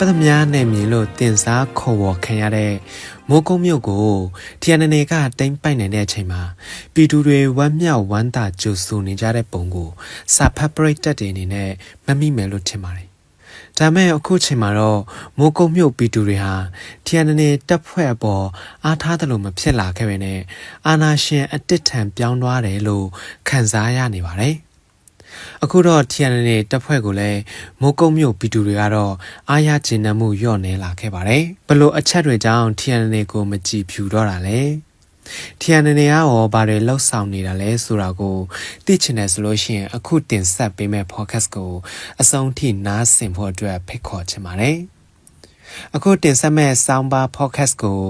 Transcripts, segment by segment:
ပထမနဲ့မြင်လို့တင်စားခေါ်ဝေါ်ခံရတဲ့မိုးကုံမြို့ကိုတီယန်နေကတိမ့်ပိုက်နိုင်တဲ့အချိန်မှာပြည်သူတွေဝမ်းမြောက်ဝမ်းသာကြိုဆိုနေကြတဲ့ပုံကိုစာဖတ်ပရိတ်တက်တွေအနေနဲ့မမိမယ်လို့ထင်ပါတယ်။ဒါမဲ့အခုချိန်မှာတော့မိုးကုံမြို့ပြည်သူတွေဟာတီယန်နေတက်ဖွဲ့အပေါ်အားထားတယ်လို့မဖြစ်လာခဲ့ပဲနဲ့အာနာရှင်အတစ်ထံပြောင်းသွားတယ်လို့ခံစားရနေပါတယ်။ အခုတော့ TNN တပ်ဖွဲ့ကိုလည်းမိုးကုတ်မြို့ပြည်သူတွေကတော့အားရကျဉ်နှံမှုညော့နေလာခဲ့ပါတယ်ဘလို့အချက်တွေကြောင့် TNN ကိုမကြည်ဖြူတော့တာလဲ TNN ကရောဘာတွေလှုပ်ဆောင်နေတာလဲဆိုတာကိုသိချင်တယ်ဆိုလို့ရှိရင်အခုတင်ဆက်ပေးမယ့် podcast ကိုအဆုံးထိနားဆင်ဖို့အတွက်ဖိတ်ခေါ်ချင်ပါတယ် အခုတင်ဆက်မဲ့ Soundbar Podcast ကို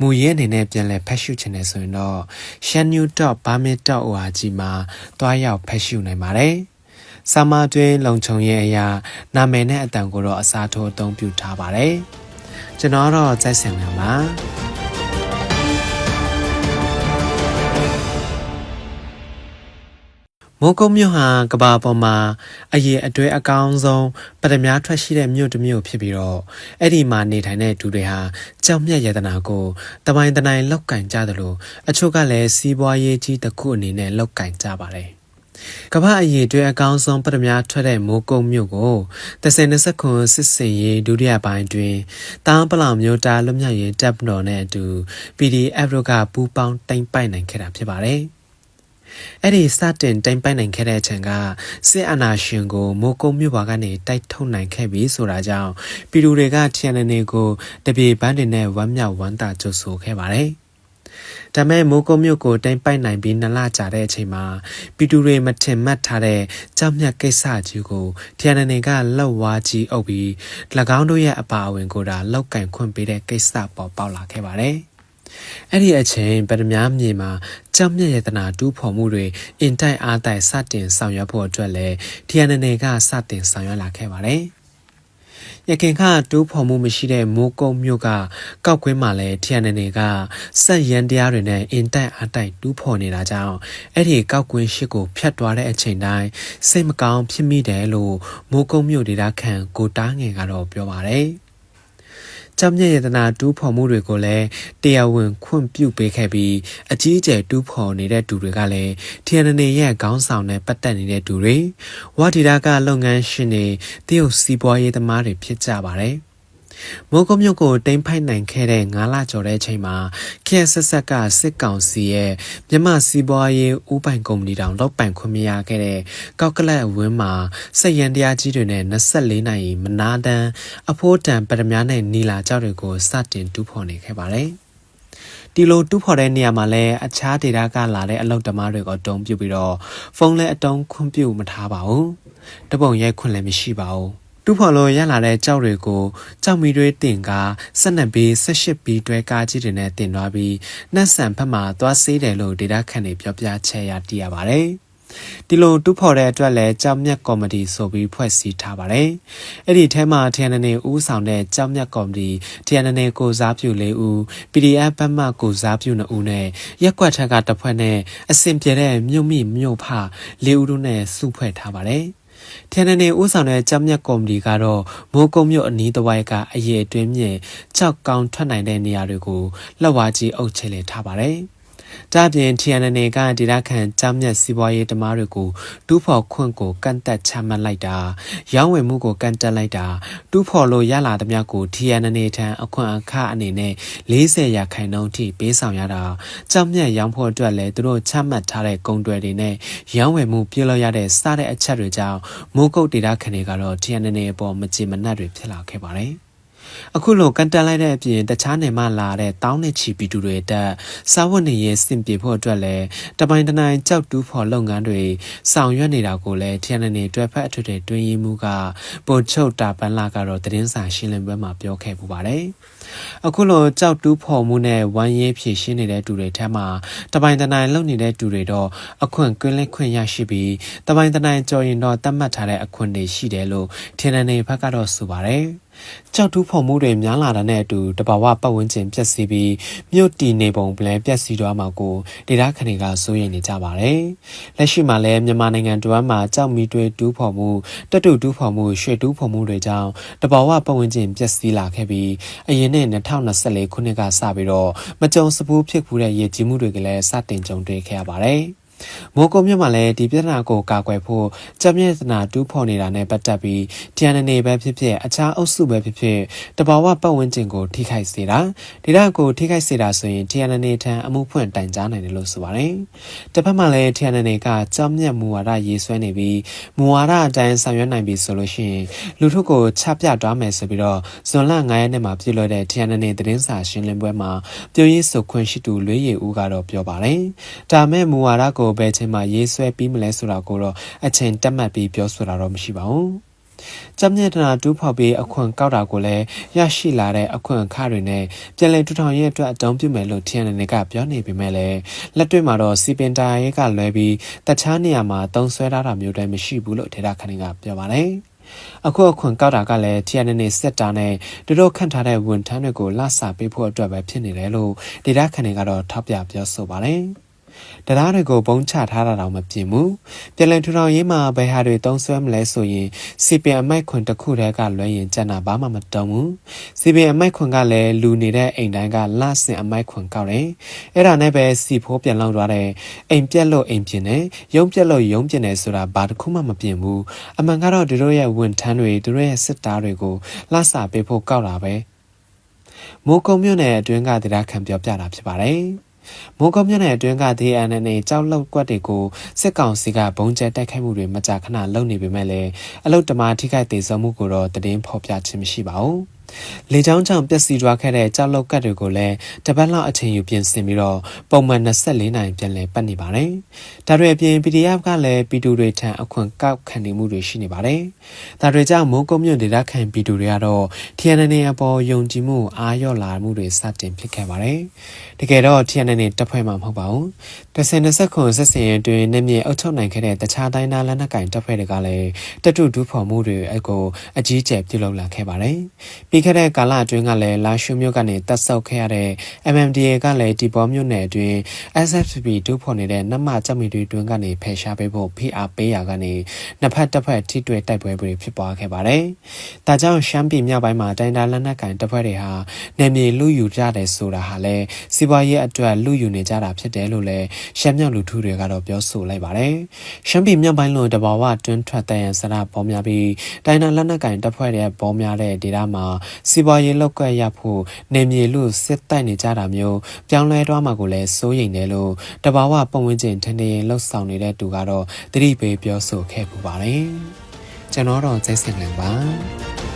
မူရင်းအနေနဲ့ပြန်လည်ဖတ်ရှုချင်တယ်ဆိုရင်တော့ shanu.bamit.org မှာတွားရောက်ဖတ်ရှုနိုင်ပါတယ်။စာမတွင်လုံခြုံရေးအရာနာမည်နဲ့အတန်ကိုတော့အစားထိုးအသုံးပြုထားပါတယ်။ကျွန်တော်တော့ကြိုက်စင်ပါပါ။ မိုးကုတ်မြို့ဟာကဘာပေါ်မှာအရေးအတွဲအကောင်းဆုံးပထမထွက်ရှိတဲ့မြို့တစ်မြို့ဖြစ်ပြီးတော့အဲ့ဒီမှာနေထိုင်တဲ့သူတွေဟာကြောက်မြတ်ယတနာကိုတပိုင်းတနိုင်လောက်ကင်ကြသလိုအချို့ကလည်းစီးပွားရေးကြီးတစ်ခုအနေနဲ့လောက်ကင်ကြပါတယ်ကမ္ဘာအရေးတွေအကောင်းဆုံးပထမထွက်တဲ့မိုးကုတ်မြို့ကို30ခွန်စစ်စင်ရေးဒုတိယပိုင်းတွင်တားပလောင်မျိုးသားလွတ်မြောက်ရေးတပ်မတော်နဲ့အတူ PDF တို့ကပူးပေါင်းတင်ပိုက်နိုင်ခဲ့တာဖြစ်ပါတယ်။ အဲ့ဒီစတင်တိုင်ပိုင်နိုင်ခဲ့တဲ့အချိန်ကစစ်အာဏာရှင်ကိုမိုးကုံမြို့ပါကနေတိုက်ထုတ်နိုင်ခဲ့ပြီဆိုတာကြောင့်ပြည်သူတွေကထန်နေကိုတပြေပန်းတင်နဲ့ဝမ်းမြောက်ဝမ်းသာကြိုဆိုခဲ့ပါတယ်။ဒါမဲ့မိုးကုံမြို့ကိုတိုင်ပိုက်နိုင်ပြီးနလကြာတဲ့အချိန်မှာပြည်သူတွေမထင်မှတ်ထားတဲ့ကြောက်မြတ်ကိစ္စကြီးကိုထန်နေကလောက်ဝါကြီးအုပ်ပြီး၎င်းတို့ရဲ့အပါအဝင်ကိုဒါလောက်ကင်ခွင့်ပေးတဲ့ကိစ္စပေါ်ပေါက်လာခဲ့ပါတယ်။ အဲ့ဒီအချိန်ပထမမြေမှာကြောက်မြတ်ရတနာတူးဖော်မှုတွေအင်တိုက်အားတိုက်စတင်ဆောင်ရွက်ဖို့အတွက်လည်းဒီယန်နေကစတင်ဆောင်ရွက်လာခဲ့ပါတယ်ရခင်ကတူးဖော်မှုမရှိတဲ့မိုးကုံမြို့ကကောက်ကွင်းမှာလည်းထီယန်နေကဆက်ရန်တရားတွေနဲ့အင်တိုက်အားတိုက်တူးဖော်နေတာကြောင့်အဲ့ဒီကောက်ကွင်းရှိကိုဖျက်သွားတဲ့အချိန်တိုင်းစိတ်မကောင်းဖြစ်မိတယ်လို့မိုးကုံမြို့ဒေတာခန့်ကိုတားငယ်ကတော့ပြောပါတယ်။ ကြောင့်မြတ်ယတနာတူးဖော်မှုတွေကိုလည်းတရားဝင်ခွင့်ပြုပေးခဲ့ပြီးအကြီးအကျယ်တူးဖော်နေတဲ့သူတွေကလည်းထီယန်နေရဲ့ခေါင်းဆောင်နဲ့ပတ်သက်နေတဲ့သူတွေဝါဒီတာကလုပ်ငန်းရှင်တွေတရုတ်စီးပွားရေးသမားတွေဖြစ်ကြပါတယ် မိုးကုတ်မြို့ကိုတိမ့်ဖိုက်နိုင်ခဲ့တဲ့9လကျော်တဲ့အချိန်မှာခေဆက်ဆက်ကစစ်ကောင်စီရဲ့မြမစီးပွားရေးဥပိုင်ကုမ္ပဏီတောင်လောက်ပိုင်ခွင့်မရခဲ့တဲ့ကောက်ကလတ်အဝင်းမှာစက်ရန်တရားကြီးတွေနဲ့24နိုင်မနာတန်းအဖိုးတန်ပရမများနဲ့နီလာကြောက်တွေကိုစတင်တူးဖော်နေခဲ့ပါတယ်ဒီလိုတူးဖော်တဲ့နေရာမှာလည်းအခြားဒေတာကလာတဲ့အလုပ်သမားတွေကိုတုံးပြပြီးတော့ဖုန်းလည်းအတုံးခွင့်ပြုမထားပါဘူးတပုံရိုက်ခွင့်လည်းမရှိပါဘူး တူဖော်လို့ရလာတဲ့ကြောက်တွေကိုကြောက်မီတွေတင်ကား၁၂ဘီ၁၈ဘီတွဲကားကြီးတွေနဲ့တင်သွားပြီးနှက်ဆန်ဖက်မှာသွားဆေးတယ်လို့ဒေတာခန့်တွေပြောပြချက်ရတည်ရပါတယ်ဒီလိုတူဖော်တဲ့အတွက်လည်းကြောက်မြတ်ကော်မတီဆိုပြီးဖွဲ့စည်းထားပါတယ်။အဲ့ဒီထဲမှာထန်နနေဦးဆောင်တဲ့ကြောက်မြတ်ကော်မတီထန်နနေကိုစားပြု၄ဦး PDF ဘက်မှကိုစားပြု2ဦးနဲ့ရက်ကွက်ထက်ကတစ်ဖွဲ့နဲ့အစင်ပြတဲ့မြို့မိမြို့ဖ၄ဦးတို့နဲ့စုဖွဲ့ထားပါတယ်။ ထန်နနေဦးဆောင်တဲ့ကြောက်မြတ်ကော်မတီကတော့မိုးကုံမြို့အနီးတစ်ဝိုက်ကအရေးအတွင်းမြင့်ကြောက်ကောင်းထွက်နိုင်တဲ့နေရာတွေကိုလက်ဝါးကြီးအုပ်ချလေထားပါတယ်။ ဒါပြင် TNN ကဒေတာခန်ကြောင်းမြတ်စီးပွားရေးတမားတွေကိုတူးဖော်ခွင့်ကိုကန့်သက်ချမှတ်လိုက်တာရောင်းဝယ်မှုကိုကန့်တက်လိုက်တာတူးဖော်လို့ရလာသမျှကို TNN ထံအခွင့်အခအနေနဲ့40ရာခိုင်နှုန်းထိပေးဆောင်ရတာကြောင်းမြတ်ရောင်းဖို့အတွက်လည်းသူတို့ချမှတ်ထားတဲ့ကုန်တွေတွေနဲ့ရောင်းဝယ်မှုပြုလုပ်ရတဲ့စတဲ့အချက်တွေကြောင့်မိုးကုတ်ဒေတာခန်တွေကတော့ TNN အပေါ်မကြေမနက်တွေဖြစ်လာခဲ့ပါတယ် အခုလိုကန်တက်လိုက်တဲ့အပြင်တခြားနယ်မှလာတဲ့တောင်းနဲ့ချီပီတူတွေတက်စားဝတ်နေရေးစင်ပြေဖို့အတွက်လည်းတပိုင်တနိုင်ကြောက်တူးဖော်လုပ်ငန်းတွေဆောင်ရွက်နေတာကိုလည်းထျက်နေနေတွဲဖက်အထွေထွေတွင်းရေးမှုကပုံချုပ်တာပန်းလာကတော့သတင်းစာရှင်းလင်းပွဲမှာပြောခဲ့ပူပါတယ်။ အခုလိုကြောက်တူးဖော်မှုနဲ့ဝမ်းရေးဖြည့်ရှင်းနေတဲ့တူတွေထက်မှာတပိုင်တနိုင်လုံနေတဲ့တူတွေတော့အခွင့်ကွင်းလက်ခွင့်ရရှိပြီးတပိုင်တနိုင်ကြော်ရင်တော့တတ်မှတ်ထားတဲ့အခွင့်တွေရှိတယ်လို့ထင်တဲ့နေဘက်ကတော့ဆိုပါတယ်ကြောက်တူးဖော်မှုတွေများလာတဲ့နဲ့အတူတဘာဝပတ်ဝန်းကျင်ပျက်စီးပြီးမြို့တည်နေပုံပလဲပျက်စီးသွားမှာကိုဒေတာခဏကစိုးရိမ်နေကြပါတယ်။လက်ရှိမှာလည်းမြန်မာနိုင်ငံတွမ်းမှာကြောက်မီတွေတူးဖော်မှုတတုတူးဖော်မှုရွှေတူးဖော်မှုတွေကြောင့်တဘာဝပတ်ဝန်းကျင်ပျက်စီးလာခဲ့ပြီးအရင်နှစ်2024ခုနှစ်ကစပြီးတော့မကြုံစဘူးဖြစ်ဖူးတဲ့ရည်ကြီးမှုတွေကလည်းစတင်ကြုံတွေ့ခဲ့ရပါတယ်။ မိုးကုံမြို့မှာလည်းဒီပြဿနာကိုကာကွယ်ဖို့ကြက်မြင့်သနာတူးဖော်နေတာနဲ့ပတ်သက်ပြီးတရန်နေပဲဖြစ်ဖြစ်အခြားအုပ်စုပဲဖြစ်ဖြစ်တဘာဝပတ်ဝန်းကျင်ကိုထိခိုက်စေတာဒေတာကိုထိခိုက်စေတာဆိုရင်တရန်နေထံအမှုဖွင့်တိုင်ကြားနိုင်တယ်လို့ဆိုပါတယ်။တစ်ဖက်မှာလည်းတရန်နေကကြောက်မြတ်မူဝါဒရေးဆွဲနေပြီးမူဝါဒအတိုင်းဆောင်ရွက်နိုင်ပြီဆိုလို့ရှိရင်လူထုကိုချပြသွားမယ်ဆိုပြီးတော့ဇွန်လ9ရက်နေ့မှာပြုလုပ်တဲ့တရန်နေသတင်းစာရှင်းလင်းပွဲမှာပြိုရေးစုခွင့်ရှိသူလွေးရည်ဦးကတော့ပြောပါတယ်။ဒါမဲ့မူဝါဒကိုဘယ်ချိန်မှရေးဆွဲပြီးမလဲဆိုတာကိုတော့အချိန်တက်မှတ်ပြီးပြောဆိုတာတော့မရှိပါဘူး။ကြမ်းမြင့်တနာတူးဖော်ပြီးအခွင့်ကောက်တာကိုလည်းရရှိလာတဲ့အခွင့်အခါတွေနဲ့ပြည်လဲထူထောင်ရေးအတွက်အတုံးပြုမယ်လို့ထင်နေကပြောနေပေမဲ့လည်းလက်တွေ့မှာတော့စီပင်တာရဲကလွဲပြီးတခြားနေရာမှာတုံးဆွဲထားတာမျိုးတည်းမရှိဘူးလို့ဒေတာခဏကပြောပါတယ်။အခုအခွန်ကောက်တာကလည်း TNN စစ်တာနဲ့တို့တို့ခန့်ထားတဲ့ဝန်ထမ်းတွေကိုလဆပေးဖို့အတွက်ပဲဖြစ်နေတယ်လို့ဒေတာခဏကတော့ထောက်ပြပြောဆိုပါတယ်။ တရားတွေကိုပုံချထားတာတော့မပြင်ဘူးပြည်လည်ထူထောင်ရေးမှာဘယ်ဟာတွေတုံးဆွဲမလဲဆိုရင်စီပင်အမိုက်ခွန်တစ်ခုတည်းကလွှဲရင်ကျန်တာဘာမှမတုံးဘူးစီပင်အမိုက်ခွန်ကလည်းလူနေတဲ့အိမ်တိုင်းကလဆင်အမိုက်ခွန်ကောက်တယ်အဲ့ဒါနဲ့ပဲစီဖိုးပြန်လောက်သွားတယ်အိမ်ပြက်လို့အိမ်ပြင်တယ်ရုံးပြက်လို့ရုံးပြင်တယ်ဆိုတာဘာတစ်ခုမှမပြင်ဘူးအမှန်ကတော့တို့ရဲ့ဝန်ထမ်းတွေတို့ရဲ့စစ်သားတွေကိုလဆပေးဖို့ကောက်တာပဲမိုးကုံမြို့နယ်အတွင်းကတရားခံပြောပြတာဖြစ်ပါတယ် မိုးကောင်းမြို့နယ်အတွင်းက DNN နဲ့ကြောက်လောက်ကွက်တွေကိုစစ်ကောင်စီကဘုံကျဲတိုက်ခိုက်မှုတွေမကြာခဏလုပ်နေပေမဲ့လည်းအလုတ်တမာထိခိုက်သေးဆုံးမှုကိုတော့တည်င်းဖော်ပြခြင်းမရှိပါဘူး။ လေကြောင်းကြောင့်ပျက်စီးသွားခဲ့တဲ့ကြောက်လောက်ကတ်တွေကိုလည်းတပတ်လောက်အချိန်ယူပြင်ဆင်ပြီးတော့ပုံမှန်24နိုင်ပြန်လည်ပတ်နေပါတယ်။ဒါတွေအပြင် PDF ကလည်းပီတူတွေထံအခွင့်ကောက်ခံနေမှုတွေရှိနေပါတယ်။ဒါတွေကြောင့်မိုးကုတ်မြို့ဒေသခံပီတူတွေကတော့ TNN အပေါ်ယုံကြည်မှုအားလျော့လာမှုတွေစတင်ဖြစ်ခဲ့ပါတယ်။တကယ်တော့ TNN တပ်ဖွဲ့မှမဟုတ်ပါဘူး။တဆင်20ခုဆက်စင်အတွင်းနေမြေအုပ်ချုပ်နိုင်ခဲ့တဲ့တခြားတိုင်းသားလက်နက်ကင်တပ်ဖွဲ့တွေကလည်းတတုဒူးဖော်မှုတွေအကိုအကြီးကျယ်ပြုလုပ်လာခဲ့ပါတယ်။ပြီးခဲ့တဲ့ကာလအတွင်းကလည်းလာရှုမြို့ကနေတက်ဆောက်ခဲ့ရတဲ့ MMDA ကလည်းဒီပေါ်မြို့နယ်အတွင်း SFP ဒုဖော်နေတဲ့နမကြမီတွေတွင်းကနေဖယ်ရှားပေးဖို့ဖိအားပေးရာကနေနှစ်ဖက်တစ်ဖက်ထိတွေ့တိုက်ပွဲတွေဖြစ်ပွားခဲ့ပါတယ်။ဒါကြောင့်ရှမ်းပြည်မြောက်ပိုင်းမှာတိုင်းဒါလက်နက်ကန်တပ်ဖွဲ့တွေဟာနယ်မြေလူယူကြတယ်ဆိုတာဟာလည်းစီးပွားရေးအတွက်လူယူနေကြတာဖြစ်တယ်လို့လည်းရှမ်းမြောက်လူထုတွေကတော့ပြောဆိုလိုက်ပါတယ်။ရှမ်းပြည်မြောက်ပိုင်းလိုတဘာဝတွင်းထွက်တဲ့ဆရာပေါ်များပြီးတိုင်းဒါလက်နက်ကန်တပ်ဖွဲ့တွေပေါ်များတဲ့ဒေသမှာစီးပွားရေးလောက်ကွက်ရဖို့နေမြေလို့စစ်တိုက်နေကြတာမျိုးပြောင်းလဲသွားမှာကိုလည်းစိုးရိမ်တယ်လို့တဘာဝပုံဝင်ကျင်ထင်းထင်းလှုပ်ဆောင်နေတဲ့သူကတော့တတိပေးပြောဆိုခဲ့ပူပါတယ်ကျွန်တော်တော့ကျိတ်စင်လန်ပါ